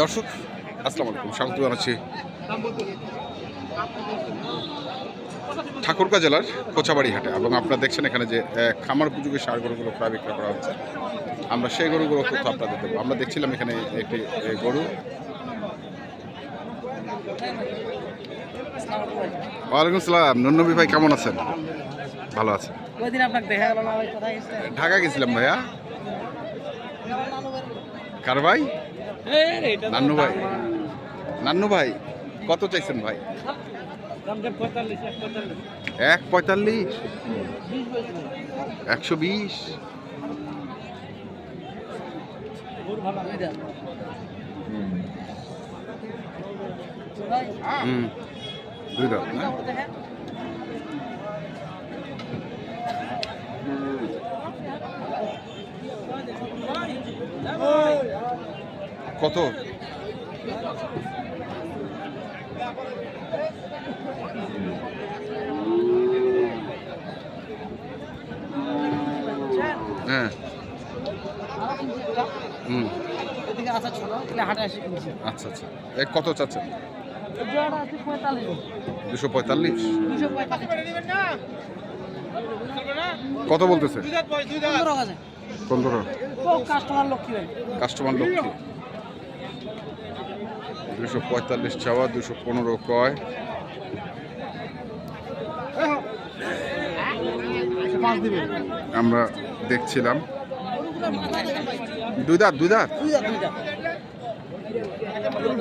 দর্শক আসসালামু আলাইকুম। স্বাগত জানাচ্ছি ঠাকুরগাঁ জেলার কোচাবাড়ি হাটে এবং আপনারা দেখছেন এখানে যে খামার উপযোগী সার গরুগুলো প্রায় বিক্রয় করা হচ্ছে। আমরা সেই গরুগুলো তথ্য আপনাদের দেবো। আমরা দেখছিলাম এখানে একটি গরু। ওয়ালাইকুম আসসালাম। নন্নবী ভাই কেমন আছেন? ভালো আছেন? ঢাকা গেছিলাম ভাইয়া। কার ভাই? নান্নু ভাই। নান্নু ভাই কত চাইছেন ভাই? এক পঁয়তাল্লিশ। একশো বিশ। হুম। দুই দাও। না কত? হ্যাঁ। হুম। আচ্ছা আচ্ছা। এ কত চাচ্ছেন? দুশো পঁয়তাল্লিশ? কত বলতেছে? পনেরো কাস্টমার লক্ষ্মী কাস্টমার লক্ষ্মী। দুশো পঁয়তাল্লিশ চাওয়া দুশো পনেরো কয় আমরা দেখছিলাম। দুই দাঁত দুই দাঁত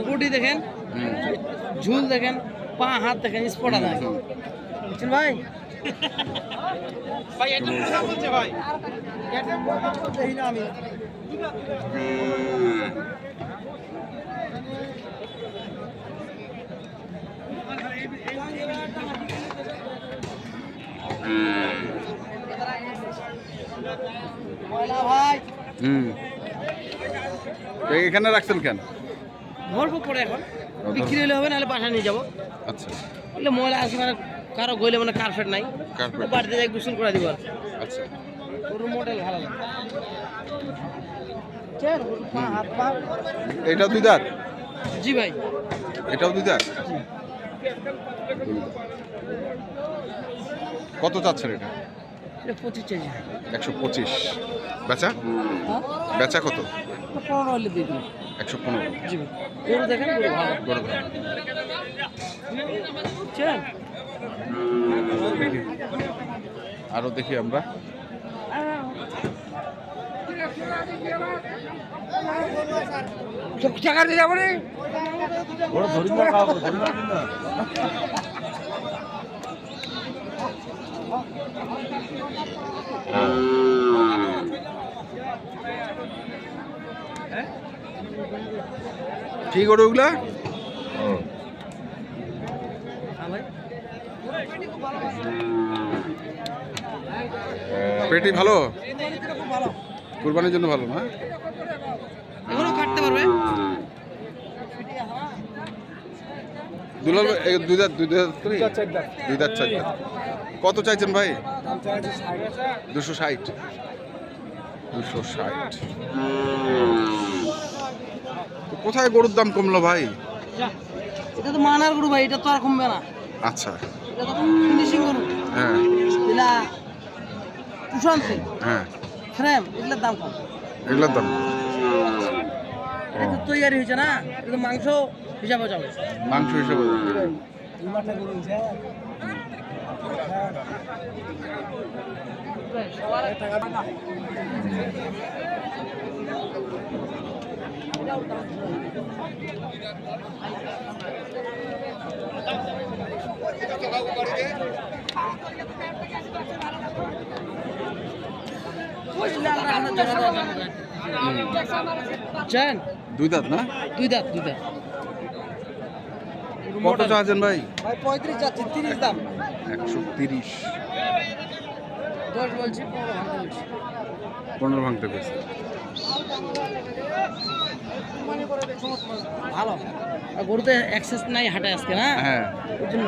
বডি দেখেন ঝুল দেখেন পা হাত দেখেন স্পটা দেখেন হুম। বুঝছেন ভাই? না আমি ময়লা ভাই হুম। এখানে রাখছেন কেন? ধরবো পরে এখন। বিক্রি হলে হবে নাহলে বাসা নিয়ে যাব। আচ্ছা। বললে ময়লা আছে মানে কারও গইলে মানে কার্পেট নাই। কার্পেট বাড়িতে যাই গোসল করে দিব আর। আচ্ছা। গরুর মডেল ভালো লাগে। এটাও দুই দাঁত? জি ভাই। এটাও দুই দাঁত? কত চাচ্ছেন এটা? একশো পঁচিশ। বেচা? হ্যাঁ। বেচা কত? পনেরো হলে দিয়ে দিন একশো পনেরো। গরু দেখেন গরু ভালো। গরু ভালো। চেন আরও দেখি আমরা। টাকা দিয়ে যাব রে। কি গরু ওগুলা পেটি ভালো? কুরবানির জন্য ভালো না এগুলো কাটতে পারবে দুলাল দুই দাঁত দুই দাঁত দুই দাঁত চার দাঁত। কত চাইছেন ভাই? দুশো ষাট। দুশো ষাট। কোথায় গরুর দাম কমলো ভাই? এটা তো মানার গরু ভাই এটা তো আর কমবে না। আচ্ছা। এটা তো ফিনিশিং গরু। হ্যাঁ। এটা হ্যাঁ। ফ্রেম এগুলোর দাম কম। এগুলোর দাম। এটা তো তৈরি হয়েছে না? এটা তো মাংস হিসাবে যাবে মাংস হিসেবে চেন দুই দাঁত না? দুই দাঁত দুই দাঁত। কত চাচ্ছেন ভাই? ভাই পঁয়ত্রিশ যাচ্ছে তিরিশ দাম। একশো তিরিশ। দশ বলছি পনেরো ভাঙতে পেরেছে ভালো। আর গরুতে অ্যাক্সেস নাই হাটে আজকে না হ্যাঁ। ওর জন্য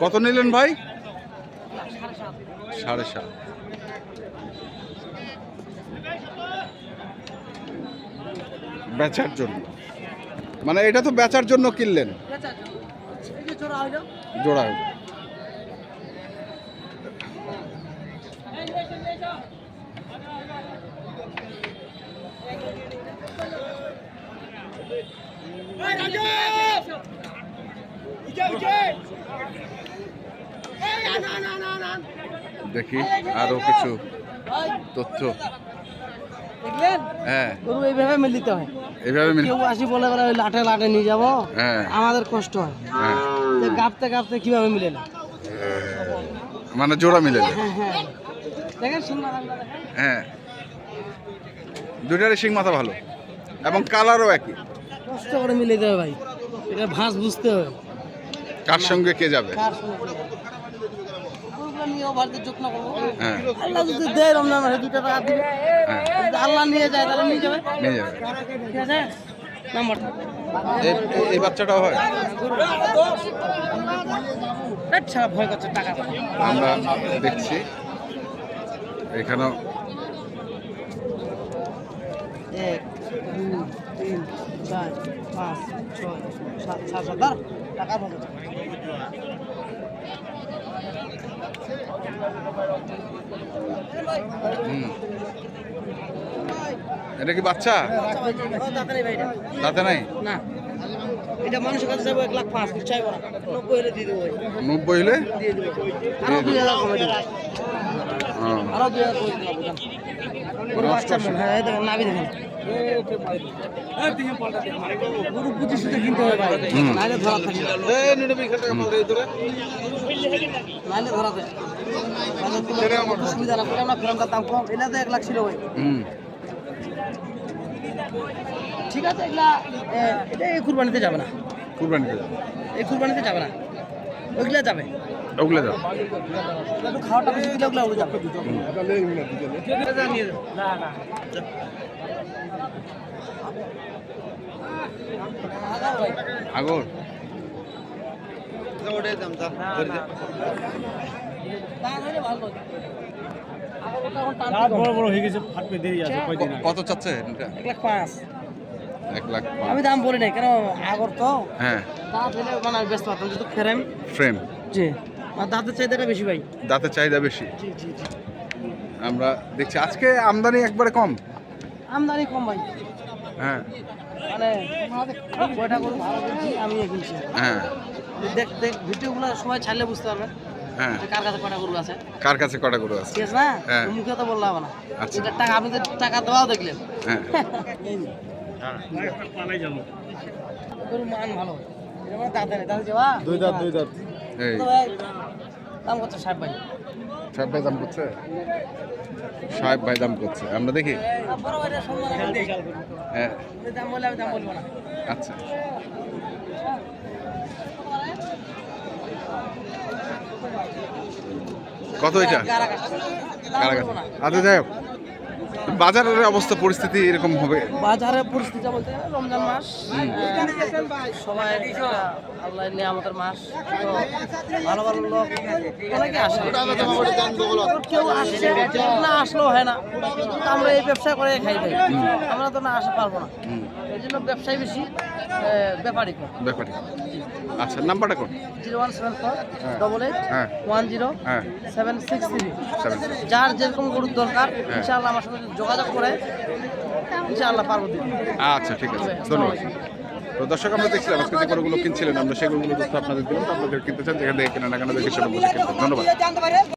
কত নিলেন ভাই? সাড়ে সাত। বেচার জন্য। মানে এটা তো বেচার জন্য কিনলেন? জোড়া হইল। দেখি আরও কিছু তথ্য। হ্যাঁ। এইভাবে মিলিতে হয়। এইভাবে মিল কেউ আসি বলে বলে ওই লাঠে লাঠে নিয়ে যাব হ্যাঁ। আমাদের কষ্ট হয়। হ্যাঁ। গাপতে গাপতে কীভাবে মিলে না? মানে জোড়া মিলে না। হ্যাঁ হ্যাঁ। হ্যাঁ। দুটারই শিং মাথা ভালো। এবং কালারও একই। কষ্ট করে মিলিতে হবে ভাই। এটা ভাঁজ বুঝতে হবে। কার সঙ্গে কে যাবে? কার সঙ্গে? নিয়ে ওভারতে যত্ন করব। হ্যাঁ। আল্লাহ যদি দেয় রমজান মাসে দুটো টাকা দিবে। হ্যাঁ। আল্লাহ নিয়ে যায় তাহলে নিয়ে যাবে। নিয়ে যাবে। ঠিক আছে? নাম্বারটা এই- এই- এই বাচ্চাটাও হয়? ভয় করছে টাকা আমরা দেখছি। এখানেও এক দুই তিন চার পাঁচ ছয় সাত সাত সাত টাকা এটা কি বাচ্চা? দাঁতা নেই তাতে নাই? না। এটা মানুষের কাছে যাব এক লাখ পাঁচ চাইব না। নব্বই হলে দিয়ে দেবো নব্বই হলে? দিয়ে দেবো। আরও দুই হাজার কমে দেবো। হ্যাঁ। আরও দুই হাজার কমে দেবো। গরু বাচ্চা হয় দেখেন। ঠিক আছে এগুলা এটা এই কুরবানিতে যাবে না কুরবানি করে এই কুরবানিতে যাবে না ওইগুলা যাবে ওগুলো দাও খাওয়াটা বেশি ওগুলো যাবে না না আগর বড় বড় হয়ে গেছে ফাটবে দেরি আছে কয়দিন আগে। কত চাচ্ছে? এটা এক লাখ পাঁচ। এক লাখ পাঁচ। আমি দাম বলি নাই কেন আগর তো? হ্যাঁ। মানে ব্যস্ত ফেরেম। ফ্রেম। জি। আর দাঁতের চাহিদাটা বেশি ভাই। দাঁতের চাহিদা বেশি। জি জি জি। আমরা দেখছি আজকে আমদানি একবারে কম। আমদানি কম ভাই। হ্যাঁ। মানে কয়টা গরু ভালো কিনছি আমি কিনছি। হ্যাঁ। দেখ দেখ ভিডিওগুলো সবাই ছাড়লে বুঝতে পারবে হ্যাঁ। কার কাছে কয়টা গরু আছে। কার কাছে কটা গরু আছে? ঠিক আছে না? হ্যাঁ। মুখে তো বললে হবে না। আচ্ছা। টাকা আপনি তো টাকা দেওয়াও দেখলেন। হ্যাঁ। পালাই যাব গরু মান ভালো। এটা মানে দাঁতে নেই দাঁতে যাওয়া দুই দাঁত দুই দাঁত। দাম কত? ষাট ভাই। সাহেব ভাই দাম করছে? সাহেব ভাই দাম করছে। আমরা দেখি। হ্যাঁ। আচ্ছা। কত এটা। আচ্ছা যাই হোক। বাজারের অবস্থা পরিস্থিতি এরকম হবে? বাজারের পরিস্থিতি বলতে রমজান মাস সবাই আল্লাহ নিয়ামতের মাস ভালো ভালো লোক অনেকে আসে। কেউ আসছে না আসলেও হয় না। আমরা এই ব্যবসা করে খাই ভাই। আমরা তো না আসতে পারব না। এই জন্য ব্যবসায় বেশি কম। ব্যাপারই আচ্ছা নাম্বারটা কোন? Zero one seven four double eight হ্যাঁ। ওয়ান জিরো হ্যাঁ। Seven six three. যার যেরকম গরুর দরকার ইনশাআল্লাহ আমার সাথে যোগাযোগ করে ইনশাআল্লাহ পারব আচ্ছা ঠিক আছে। ধন্যবাদ। তো দর্শক আমরা দেখছিলাম আজকে যে গরুগুলো কিনছিলেন আমরা সেগুলো তথ্য আপনাদের দিলাম। তো আপনাদের কিনতে চান যেখান থেকে কেনা না কেন দেখে সেটা ধন্যবাদ।